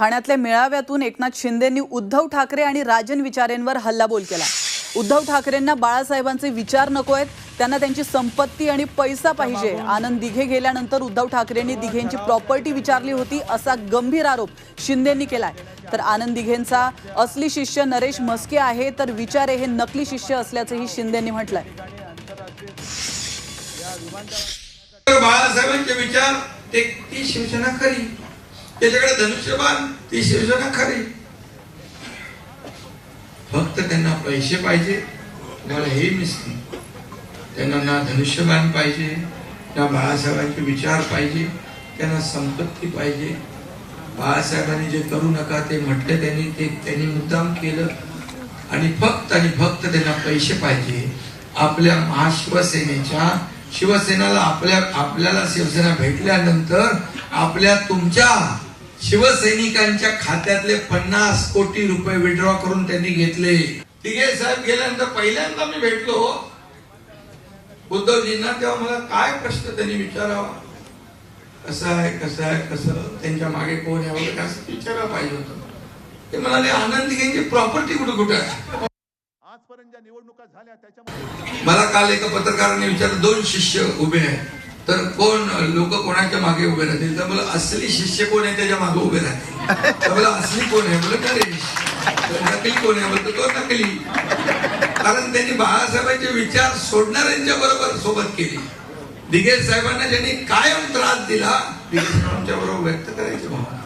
ठाण्यातल्या मेळाव्यातून एकनाथ शिंदेंनी उद्धव ठाकरे आणि राजन विचारेंवर हल्लाबोल केला. उद्धव ठाकरेंना बाळासाहेबांचे विचार नको आहेत. त्यांना त्यांची संपत्ती आणि पैसा पाहिजे. आनंद दिघे गेल्यानंतर उद्धव ठाकरेंनी दिघेंची प्रॉपर्टी विचारली होती असा गंभीर आरोप शिंदेंनी केलाय. तर आनंद दिघेंचा असली शिष्य नरेश म्हस्के आहे तर विचारे हे नकली शिष्य असल्याचंही शिंदेंनी म्हटलंय. बाळासाहेबांचे विचार ते ती शिवसेना खरी. त्याच्याकडे धनुष्यबाण ती शिवसेना खरी फक्त त्यांना पैसे पाहिजे तुम्हाला हे मिसली त्यांना ना धनुष्यबाण पाहिजे ना बाळासाहेबांचे विचार पाहिजे त्यांना संपत्ती पाहिजे. बाळासाहेबांनी जे करू नका ते म्हटले त्यांनी ते त्यांनी मुद्दाम केलं. आणि फक्त आणि फक्त त्यांना पैसे पाहिजे. आपल्या महाशिवसेनेच्या शिवसेनाला आपल्या आपल्याला शिवसेना भेटल्यानंतर आपल्या तुमच्या शिवसैनिकांच्या खात्यातले पन्नास कोटी रुपये विड्रॉ करून त्यांनी घेतले. तिघे साहेब गेल्यानंतर पहिल्यांदा मी भेटलो. उद्धवजींना तेव्हा मला काय प्रश्न त्यांनी विचारावा? कसं आहे कसं आहे कसं? त्यांच्या मागे कोण आहे? वगैरे असं विचारायला पाहिजे होतं. ते म्हणाले आनंद यांची प्रॉपर्टी कुठे कुठे आहे? आजपर्यंत निवडणुका झाल्या त्याच्यामध्ये मला काल एका पत्रकाराने विचारलं दोन शिष्य उभे आहेत. तर कोण लोक कोणाच्या मागे उभे राहतील? तर मला असली शिष्य कोण आहे त्याच्यामागे उभे राहतील? तर मला असली कोण आहे? बोल नरेश नकली कोण आहे? म्हणतो तो नकली. कारण त्यांनी बाळासाहेबांचे विचार सोडणाऱ्यांच्या बरोबर सोबत केली. दिगेश साहेबांना ज्यांनी कायम त्रास दिला दिगेश साहेबांच्या बरोबर व्यक्त करायचे म्हणून.